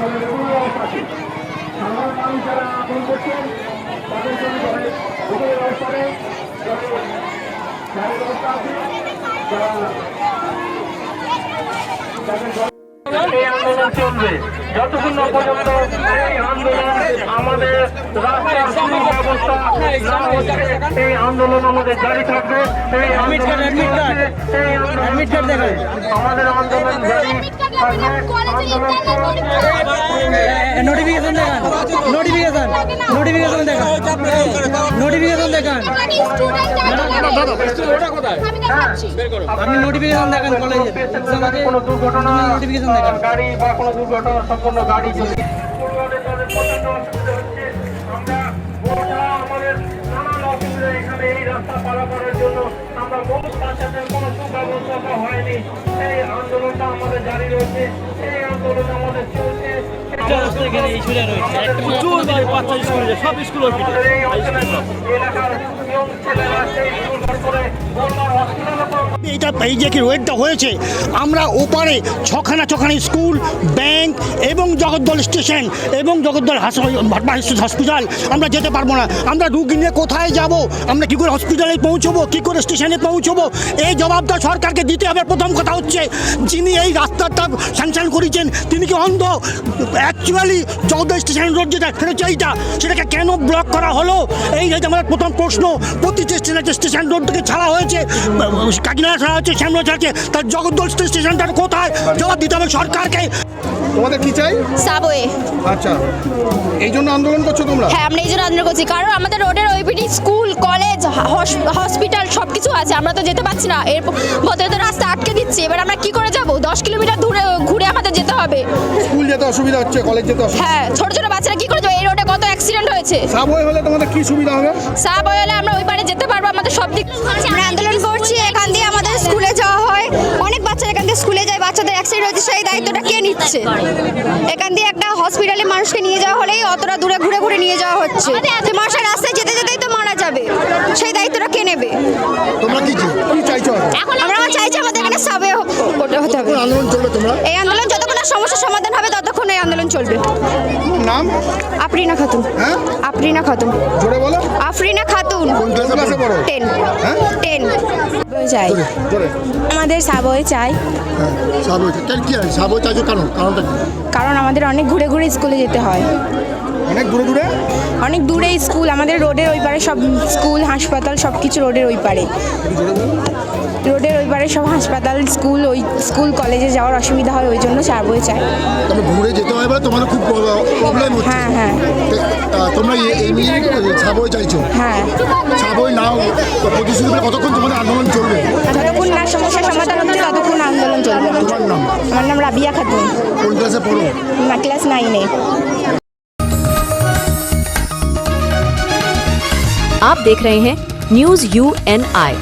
দলের সাধারণ মানুষ যারা আন্দোলন করছেন তাদের জন্য দলের কোনো অবস্থানে দলের ব্যবস্থা আছে। যারা এই আন্দোলন চলবে। যতক্ষণ না পর্যন্ত এই আন্দোলন আমাদের রাস্তার কোনো ব্যবস্থা না হচ্ছে এই আন্দোলন আমাদের জারি থাকবে। এই আন্দোলন চলবে, এই আন্দোলন আমাদের আন্দোলন জারি নোটিফিকেশন দেখান নোটিফিকেশন নোটিফিকেশন দেখান নোটিফিকেশন দেখান আপনি নোটিফিকেশন দেখান কলেজে কোনো দুর্ঘটনা নোটিফিকেশন দেখান গাড়ি বা কোনো দুর্ঘটনা সম্পন্ন গাড়ি যদি আমরা গোটা আমাদের নানান অসুবিধা এখানে এই রাস্তা পারাপারের জন্য আমরা বহু বাচ্চাদের কোনো সুব্যবস্থা হয়নি এই আন্দোলনটা আমাদের জারি রয়েছে এই আন্দোলন আমাদের চলছে এই এটা এই যে কি ওয়েটটা হয়েছে, আমরা ওপারে ছখানা ছখানা স্কুল, ব্যাংক এবং জগদ্দল স্টেশন এবং জগদ্দল হসপিটাল আমরা যেতে পারব না। আমরা রুগী নিয়ে কোথায় যাব? আমরা কি করে হসপিটালে পৌঁছবো? কি করে স্টেশনে পৌঁছবো? এই জবাবটা সরকারকে দিতে হবে। প্রথম কথা হচ্ছে, যিনি এই রাস্তাটা স্যাংশন করেছেন, তিনি কি অন্ধ? অ্যাকচুয়ালি জগদ্দল স্টেশন রোড যেটা ফেরেছে এইটা। সেটাকে কেন ব্লক করা হলো? এই হচ্ছে আমার প্রথম প্রশ্ন। প্রতিটি স্টেশন স্টেশন রোড থেকে ছাড়া হয়েছে কাকিনাড়া ছাড়া হচ্ছে শ্যামলা ছাড়ছে তার জগদ্দল স্টেশনটা কোথায়? জবাব দিতে হবে সরকারকে। তোমাদের কি চাই? সাবওয়ে। আচ্ছা। এই জন্য আন্দোলন করছ তোমরা? হ্যাঁ আমরা এই জন্য আন্দোলন করছি। কারণ আমাদের রোডের ওইপিটি স্কুল কলেজ হসপিটাল সব কিছু আছে আমরা তো যেতে পারছি না। এর বদলে তো রাস্তা আটকে দিচ্ছে এবার আমরা কি করে যাব? দশ কিলোমিটার দূরে ঘুরে আমাদের যেতে হবে। স্কুল যেতে অসুবিধা হচ্ছে কলেজ যেতে অসুবিধা হ্যাঁ ছোট ছোট বাচ্চারা কি করে যাবে? এই রোডে কত অ্যাক্সিডেন্ট হয়েছে? সাবওয়ে হলে তোমাদের কি সুবিধা হবে? সাবওয়ে হলে আমরা ওই পারে যেতে পারব আমাদের সব দিক আমরা আন্দোলন করছি এখান দিয়ে আমাদের স্কুলে যাওয়া হয়। অনেক বাচ্চারা এখান দিয়ে স্কুলে যায় বাচ্চাদের অ্যাক্সিডেন্ট হচ্ছে সেই দায়িত্বটা কে নিচ্ছে? এখান দিয়ে একটা হসপিটালে মানুষকে নিয়ে যাওয়া হলেই অতটা দূরে ঘুরে ঘুরে নিয়ে যাওয়া হচ্ছে। মানুষের রাস্তায় যেতে যেতেই তো মারা আন্দোলন চলবে তোমরা? এই আন্দোলন যতক্ষণ না সমস্যার সমাধান হবে ততক্ষণ এই আন্দোলন চলবে। নাম? আফরিনা খাতুন। হ্যাঁ? আফরিনা খাতুন। জোরে বলো। আফরিনা খাতুন। কোন ক্লাসে পড়ো? টেন। হ্যাঁ? টেন। চাই। জোরে জোরে। আমাদের সাবওয়ে চাই। হ্যাঁ সাবওয়ে কেন কি আছে সাবওয়ে চাইছো কেন? কারণটা কি? কারণ আমাদের অনেক ঘুরে ঘুরে স্কুলে যেতে হয়। অনেক দূরে দূরে অনেক দূরে স্কুল আমাদের রোডের ওই পারে সব স্কুল হাসপাতাল সব কিছু রোডের ওই পারে। রোডের ওই পারে সব হাসপাতাল স্কুল ওই স্কুল কলেজে। যাওয়ার অসুবিধা হয় ওই জন্য চারবই চাই তবে ঘুরে যেতে হয় বলে তোমাদের খুব প্রবলেম হচ্ছে হ্যাঁ হ্যাঁ তে- আহ, তোমরা এই- এই নিয়ে সাবওয়ে চাইছো হ্যাঁ সাবওয়ে নাও প্রতিশ্রুতি করে কতক্ষণ তোমাদের আন্দোলন চলবে যতক্ষণ না সমস্যার সমাধান হচ্ছে ততক্ষণ আন্দোলন চলবে তোমার নাম আমার নাম রাবিয়া খাতুন কোন ক্লাসে পড়ো ক্লাস নাইনে आप देख रहे हैं न्यूज यू एन आई